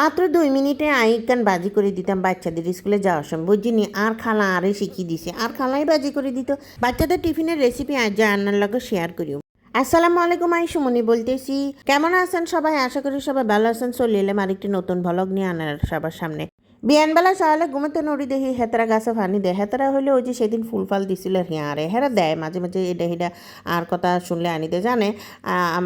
মাত্র দুই মিনিটে আইকান বাজি করে দিতাম বাচ্চাদের স্কুলে যাওয়ার সময়। বুঝিনি আর খালা আরে শিখিয়ে দিছে। আর খালাই বাজি করে দিত। বাচ্চাদের টিফিনের রেসিপি আজ আন্নার লগে শেয়ার করিও। আসসালামু আলাইকুম, আই সুমনি বলতেছি। কেমন আছেন সবাই? আশা করি সবাই ভালো আছেন। চলে এলাম আরেকটি নতুন ভলগ নিয়ে আনার সবার সামনে। বিয়ানবেলা সকালে ঘুমোতে নড়ি দেখি হেতারা গাছে ফানি দেয় হেতারা হলে ওই যে সেদিন ফুল ফাল দিছিল হিয়ারে হেরা দেয় মাঝে মাঝে এটা হেটা আর কথা শুনলে আনিতে জানে?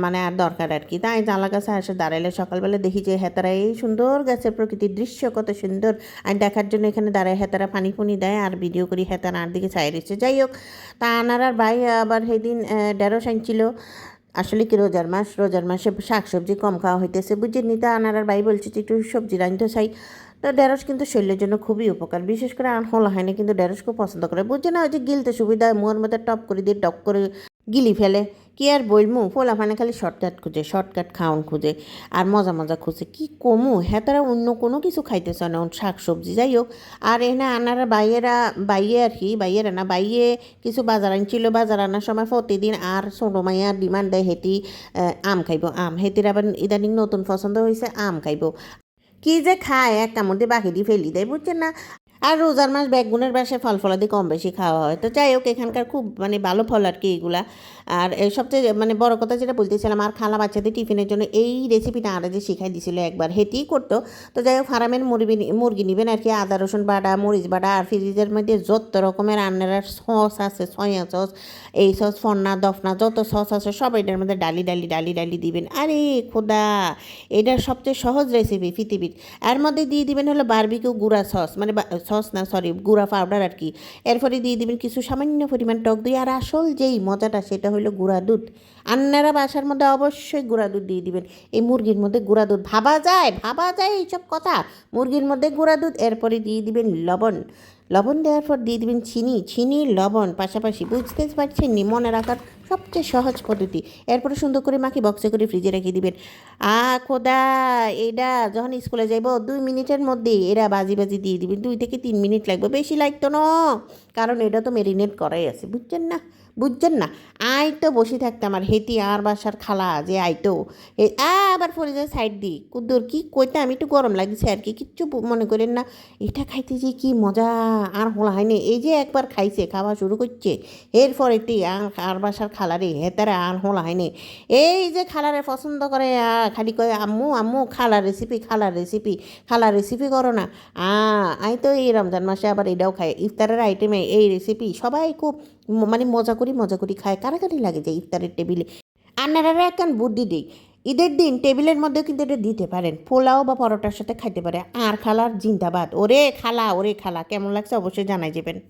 মানে আর দরকার আর কি? তাই জানলা গাছে এসে দাঁড়াইলে সকালবেলা দেখি যে হেতারা এই সুন্দর গাছের প্রকৃতির দৃশ্য কত সুন্দর আর দেখার জন্য এখানে দাঁড়ায় হেতারা পানি ফুনি দেয় আর ভিডিও করি হেতারা আর দিকে চাই রয়েছে যাই হোক তা আনার আর ভাই আবার সেদিন ডেরো সাইনছিল আসলে কি রোজার মাস রোজার মাসে শাকসবজি কম খাওয়া হইতেছে বুঝে নিতে আনার আর ভাই বলছে যে একটু সবজি রাঁধতে চাই। তো ঢেঁড়স কিন্তু শরীরের জন্য খুবই উপকার। বিশেষ করে আনহলা হয় না কিন্তু ঢেঁড়স খুব পছন্দ করে। বুঝছে না, ওই যে গিলতে সুবিধা মুয়ের মধ্যে টপ করে দিয়ে টপ করে গিলি ফেলে। কি আর বলমু? ফোলা ফানে খালি শর্টকাট খুঁজে শর্টকাট খাওন খুঁজে, আর মজা মজা খুঁজে। কি কমু? হ্যাঁ তারা অন্য কোনো কিছু খাইতে চায় না শাক সবজি যাই হোক। আর এখানে আনারা বাইয়েরা, বাইয়ে আর কি, বাইয়েরা না, বাইয়ে কিছু বাজার আনছিল, বাজার আনার সময় প্রতিদিন আর ছোটো মাইয়া ডিমান্ড দেয় হেঁটি আম খাইব। আম হেতির আবার ইদানিং নতুন পছন্দ হয়েছে আম খাইব। কি যে খায় এক কামড় দিয়ে ফেলি দেয় বুঝছেন না? আর রোজার মাস বেগুনের বাসায় ফল ফলাদি কম বেশি খাওয়া হয়। তো যাই হোক, এখানকার খুব মানে ভালো ফল আর কি এগুলা। আর সবচেয়ে মানে বড় কথা যেটা বলতেছিলাম, আর খালা বাচ্চাদের টিফিনের জন্য এই রেসিপিটা আরে যে শিখাই দিছিল একবার, হেঁটেই করতো। তো যাই হোক, ফার্মের মুরগি মুরগি নেবেন আর কি, আদা, রসুন বাটা, মরিচ বাটা, আর ফ্রিজের মধ্যে যত রকমের রান্নার সস আছে, সয়া সস, এই সস ফন্না দফনা, যত সস আছে সব এটার মধ্যে ডালি ডালি ডালি ডালি দিবেন। আরে খোদা, এটার সবচেয়ে সহজ রেসিপি পৃথিবীর। এর মধ্যে দিয়ে দিবেন হলো বারবিকিউ গুঁড়া সস মানে সস না সরি গুঁড়া পাউডার আর কি। এরপরে দিয়ে দিবেন কিছু সামান্য পরিমাণ টক দই। আর আসল যেই মজাটা, সেটা হলো গুঁড়া দুধ। আন্নারা বাসার মধ্যে অবশ্যই গুঁড়া দুধ দিয়ে দিবেন। এই মুরগির মধ্যে গুঁড়া দুধ ভাবা যায় ভাবা যায় এইসব কথা। মুরগির মধ্যে গুঁড়া দুধ, এরপরে দিয়ে দিবেন লবণ। লবণ দেওয়ার পর দিয়ে দেবেন চিনি। চিনি, লবণ, পাশাপাশি বুঝতে পারছেন নি মনে রাখার সবচেয়ে সহজ পদ্ধতি। এরপরে সুন্দর করে মাকে বক্সে করে ফ্রিজে রেখে দিবেন। আ, খোদা এটা যখন স্কুলে যাইব, দুই মিনিটের মধ্যে এরা বাজি বাজি দিয়ে দিবেন। দুই থেকে তিন মিনিট লাগবে। বেশি লাগতো না। কারণ এটা তো মেরিনেট করাই আছে, বুঝছেন না? বুঝছেন না? আই তো বসে থাকতাম আর হেতি আর বাসার খালা যে আইতো। আবার ফ্রিজের সাইড দিই কুদ্দুর, কি কইতে আমি একটু গরম লাগছে আর কি, কিচ্ছু মনে করেন না। এটা খাইতে যে কি মজা, আর হলা হয়নি এই যে একবার খাইছে, খাওয়া শুরু করছে, এরপর এটি আর বাসার খালারে হেতারে আর হলা হয়নি এই যে খালারে পছন্দ করে খালি কয়, আম্মু আম্মু খালার রেসিপি খালার রেসিপি খালার রেসিপি করো না। আই তো এই রমজান মাসে আবার এটাও খাই ইফতারের আইটেমে এই রেসিপি সবাই খুব মানে মজা করি মজা করি খায়। কারাকারি লাগে যে ইফতারের টেবিলে? আপনারা এক বুদ্ধি দিই। ঈদের দিন টেবিলের মধ্যেও কিন্তু এটা দিতে পারেন। পোলাও বা পরোটার সাথে খাইতে পারে। আর খালার জিন্দাবাদ। ওরে খালা ওরে খালা, কেমন লাগছে অবশ্যই জানাই যাবেন।